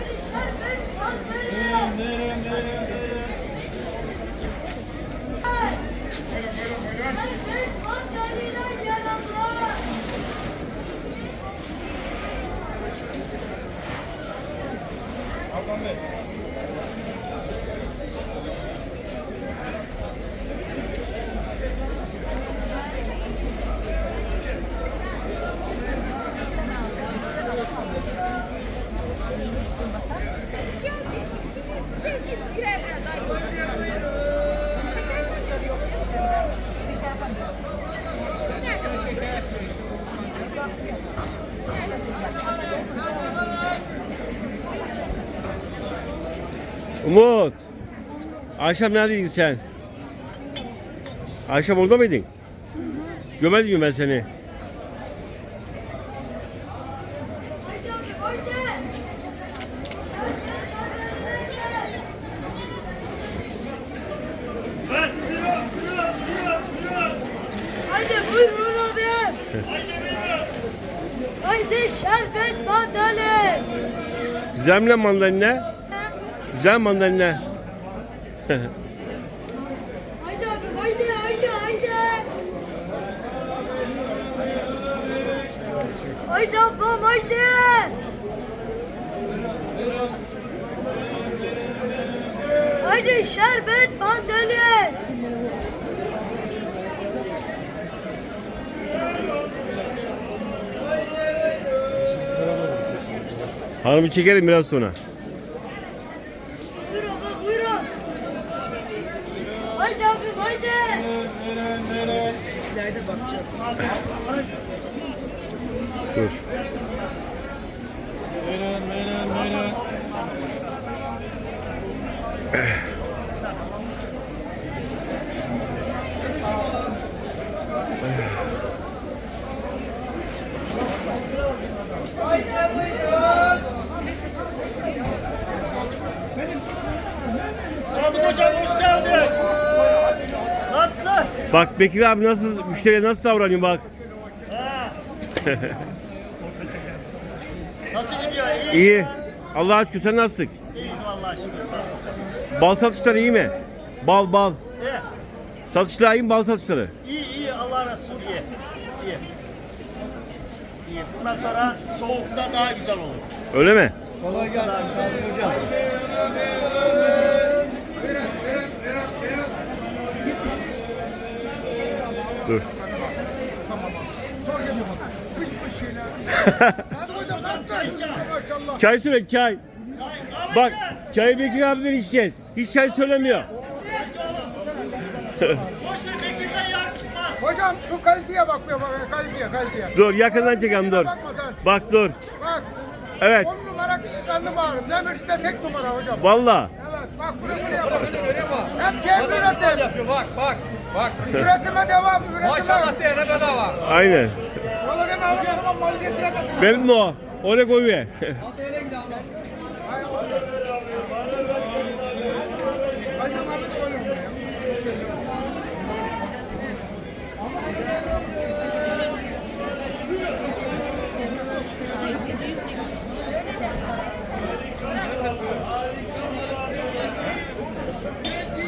Hadi, hadi. Umut. Akşam neredeydin sen? Akşam orada mıydın? Gömedim mi ben seni? Haydi buyurun abi. Haydi şerbet mandalina. Güzel mi lan mandalina? Güzel mandalina. Haydi abi haydi haydi haydi. Haydi ablam haydi. Haydi şerbet mandalina. Hanımı çekerim biraz sonra. Buyur abla buyurun. Haydi abi haydi. Dur. Sadık hocam hoş geldin. Nasılsın? Bak Bekir abi nasıl müşteriye nasıl davranıyor bak. Nasıl gidiyor? İyi. İyi. Allah'a şükür sen nasılsın? İyiyiz vallahi şükür sağ ol. Bal satışları iyi mi? Bal bal. İyi. Satışlar iyi mi bal satışları? İyi iyi Allah razı olsun iyi. İyi. İyi. Bundan sonra soğukta daha güzel olur. Öyle mi? Kolay gelsin Sadık Hocam. Dur. Hocam çay içelim. Çay Bak çay. çayı Bekir abiden içeceğiz. Hiç çay söylemiyor. Boş ver Bekir'den yağ çıkmaz. Hocam şu kaliteye bak be bak kaliteye kaliteye. Dur yakından çekelim dur. Bakma sen. Bak dur. Bak. Evet. On numara karnı bağırım. Demirci'de tek numara hocam. Valla. Evet bak buraya buraya bak. Hep kendi üretim. yapıyor bak bak bak. Üretime devam. Üretime. Maşallah diyene bedava. Aynen. Yola deme o zaman mal getiremezsin. Benim mi o? Oraya koy be. Hocam abi koyuyorum buraya.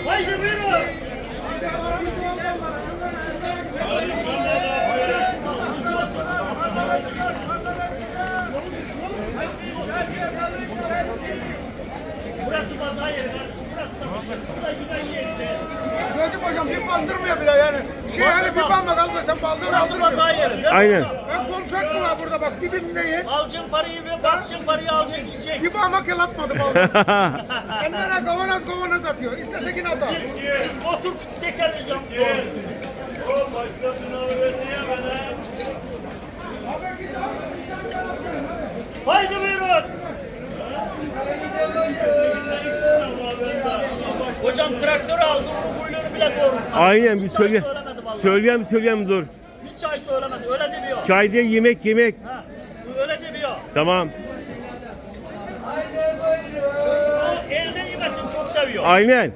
Haydi buyurun. Burası pazar yeri kardeşim. Burası satış. Burada güven yeri. Gördüm hocam bir bandırmıyor bile yani. Şey hani bir banmak almasam baldır Burası aldırmıyor. pazar yeri. değil mi Aynen. hocam? Ben konuşacaktım ha burada bak dibimdeyim. Alacaksın parayı ve basacaksın parayı alacaksın gidecek. Bir parmak el atmadı baldır. Kendine kavanoz kavanoz atıyor. İstese yine atar. Siz otur tekerle yapın. Haydi buyurun. Hocam traktör aldı, doğru. Aynen bir söyle. Söyleyeyim söyleyeyim dur. Hiç çay söylemedi, öyle demiyor. Çay diye yemek yemek. Ha, öyle demiyor. Tamam. O elde yemesin çok seviyor. Aynen.